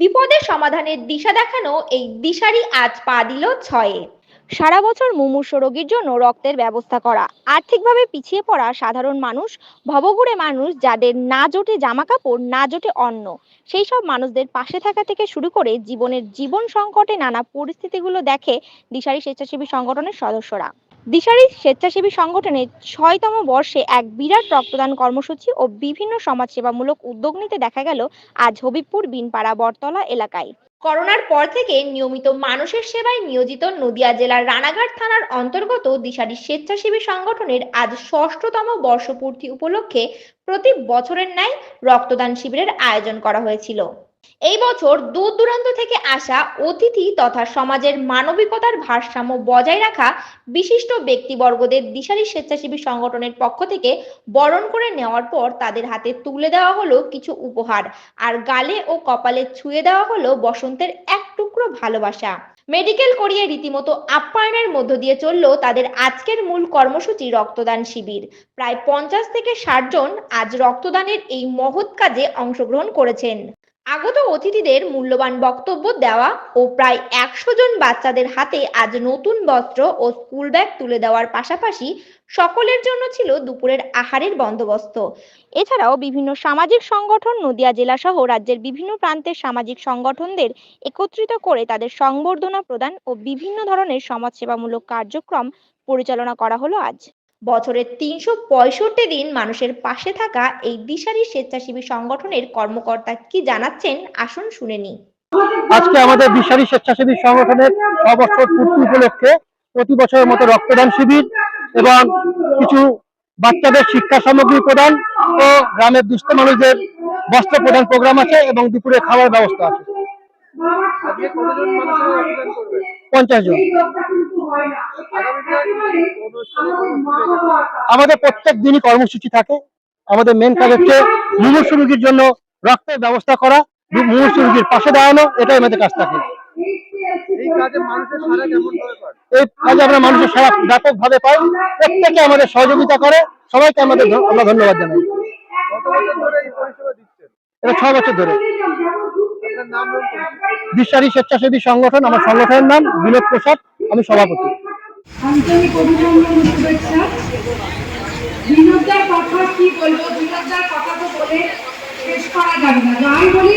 বিপদের সমাধানের দিশা দেখানো এই দিশারি আজ পা দিল ছয়ে। সারা বছর মুমূর্ষ রোগীর জন্য রক্তের ব্যবস্থা করা, আর্থিকভাবে পিছিয়ে পড়া সাধারণ মানুষ, ভবঘুরে মানুষ যাদের না জোটে জামা কাপড় না জোটে অন্ন, সেই সব মানুষদের পাশে থাকা থেকে শুরু করে জীবনের জীবন সংকটে নানা পরিস্থিতিগুলো দেখে দিশারি স্বেচ্ছাসেবী সংগঠনের সদস্যরা। দিশারি স্বেচ্ছাসেবী সংগঠনের ছয়তম বর্ষে এক বিরাট রক্তদান কর্মসূচি ও বিভিন্ন সমাজসেবামূলক উদ্যোগ নিতে দেখা গেল আজ হবিবপুর বিনপাড়া বটতলা এলাকায়। করোনার পর থেকে নিয়মিত মানুষের সেবায় নিয়োজিত নদিয়া জেলার রানাঘাট থানার অন্তর্গত দিশারি স্বেচ্ছাসেবী সংগঠনের আজ ষষ্ঠতম বর্ষপূর্তি উপলক্ষে প্রতি বছরের ন্যায় রক্তদান শিবিরের আয়োজন করা হয়েছিল। এই বছর দূর দূরান্ত থেকে আসা অতিথি তথা সমাজের মানবিকতার ভারসাম্য বজায় রাখা বিশিষ্ট ব্যক্তিবর্গদের দিশারি স্বেচ্ছাসেবী সংগঠনের পক্ষ থেকে বরণ করে নেওয়ার পর তাদের হাতে তুলে দেওয়া হলো কিছু উপহার। আর গালে ও কপালে ছুঁয়ে দেওয়া হলো বসন্তের এক টুকরো ভালোবাসা। মেডিকেল করিয়ে রীতিমতো আপ্যায়নের মধ্য দিয়ে চলল তাদের আজকের মূল কর্মসূচি রক্তদান শিবির। প্রায় পঞ্চাশ থেকে ষাট জন আজ রক্তদানের এই মহৎ কাজে অংশগ্রহণ করেছেন। আগত অতিথিদের মূল্যবান বক্তব্য দেওয়া ও প্রায় একশো জন বাচ্চাদের হাতে আজ নতুন বস্ত্র ও স্কুল ব্যাগ তুলে দেওয়ার পাশাপাশি সকলের জন্য ছিল দুপুরের আহারের বন্দোবস্ত। এছাড়াও বিভিন্ন সামাজিক সংগঠন নদিয়া জেলা সহ রাজ্যের বিভিন্ন প্রান্তের সামাজিক সংগঠনদের একত্রিত করে তাদের সংবর্ধনা প্রদান ও বিভিন্ন ধরনের সমাজসেবামূলক কার্যক্রম পরিচালনা করা হলো আজ। বছরের তিনশো পঁয়ষট্টি দিন মানুষের পাশে থাকা এই দিশারি স্বেচ্ছাসেবী সংগঠনের কর্মকর্তা কি জানাচ্ছেন, আসুন শুনে নিই। আজকে আমাদের বিশালী স্বেচ্ছাসেবী সংগঠনের ছবছর পূর্তি উপলক্ষে প্রতি বছরের মতো রক্তদান শিবির এবং কিছু বাচ্চাদের শিক্ষা সামগ্রী প্রদান ও গ্রামের দুস্থ মানুষদের বস্ত্র প্রদান প্রোগ্রাম আছে এবং দুপুরে খাওয়ার ব্যবস্থা আছে। পঞ্চাশ জন। আমাদের প্রত্যেক দিনই কর্মসূচি থাকে। আমাদের মেন কাজ হচ্ছে মুমূর্ষ রোগীর জন্য রক্তের ব্যবস্থা করা মুমূর্ষ রোগীর পাশে দাঁড়ানো এটাই আমাদের কাজ থাকে। এই কাজে আমরা মানুষের সারা ব্যাপক ভাবে পাই। প্রত্যেকে আমাদের সহযোগিতা করে। সবাইকে আমাদের আমরা ধন্যবাদ জানাই। কত বছর ধরে এই পরিষেবা দিচ্ছেন? এটা ছ বছর ধরে। বিশ্বারী স্বেচ্ছাসেবী সংগঠন আমার সংগঠনের নাম বিনোদ প্রসাদ আমি সভাপতি। আন্তরিক অভিনন্দন শুভেচ্ছা। বিনোদার কথা কি বলব? বিনোদার কথা তো বলে শেষ করা যাবে না। যাই বলি